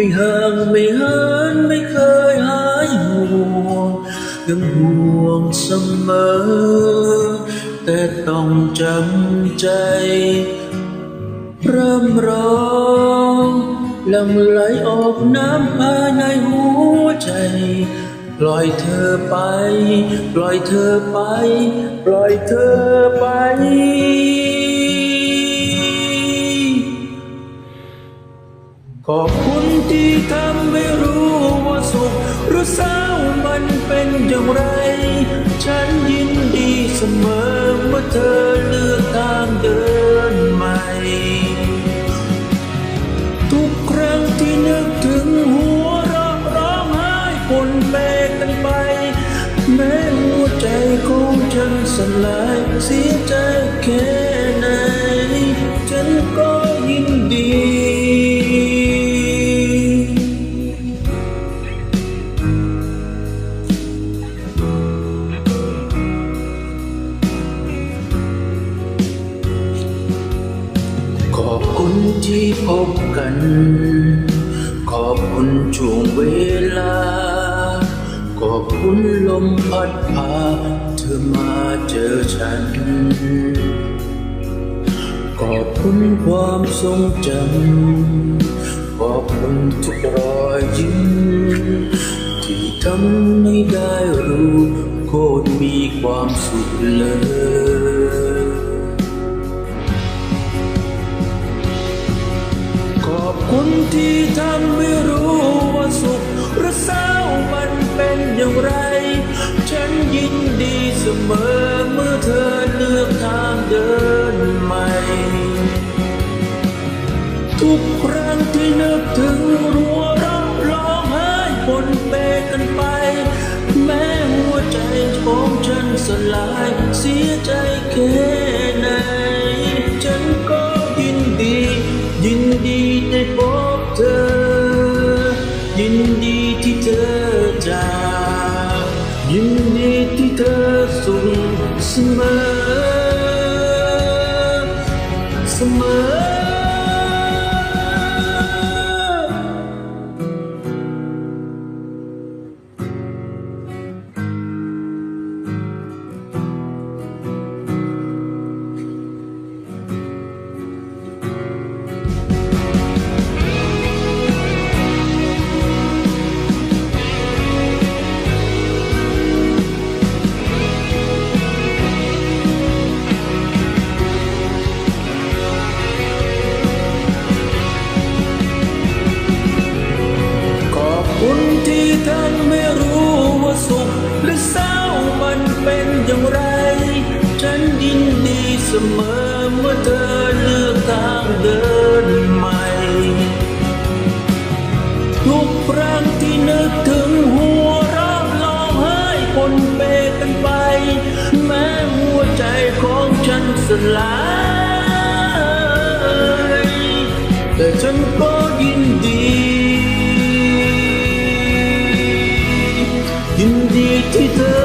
ไม่ห่างไม่เหินไม่เคยหายห่วงยังห่วงเสมอ แต่ต้องจำใจ เริ่มร้องลังไหลออกน้ำภายในหัวใจปล่อยเธอไป ปล่อยเธอไป ปล่อยเธอไป เศร้ามันเป็นอย่างไร ฉันยินดีเสมอเมื่อเธอเลือกทางเดินใหม่ ทุกครั้งที่นึกถึงหัวเราะร้องไห้ปนเปกันไป แม้หัวใจของฉันสลายเสียใจแค่ พบกัน ขอบคุณช่วงเวลา ขอบคุณลมพัดพาเธอมาเจอฉัน ขอบคุณความทรงจำขอบคุณทุกรอยยิ้มที่ทำให้ได้รู้โคตรมีความสุขเลย คุณที่ทำให้รู้ว่าสุขหรือเศร้ามันเป็นอย่างไร ฉันยินดีเสมอเมื่อเธอเลือกทางเดินใหม่ ทุกครั้งที่นึกถึงรัวเราะร้องไห้ปนเปกันไป แม้หัวใจของฉันสลายเสียใจแค่ ยินดีที่เธอจากยินดีที่เธอสุขเสมอเสมอ เสมอเมื่อเธอเลือกทางเดินใหม่ ทุกครั้งที่นึกถึงหัวเราะร้องไห้ปนเปกันไป แม้หัวใจของฉันสลาย แต่ฉันก็ยินดี ยินดีที่เธอ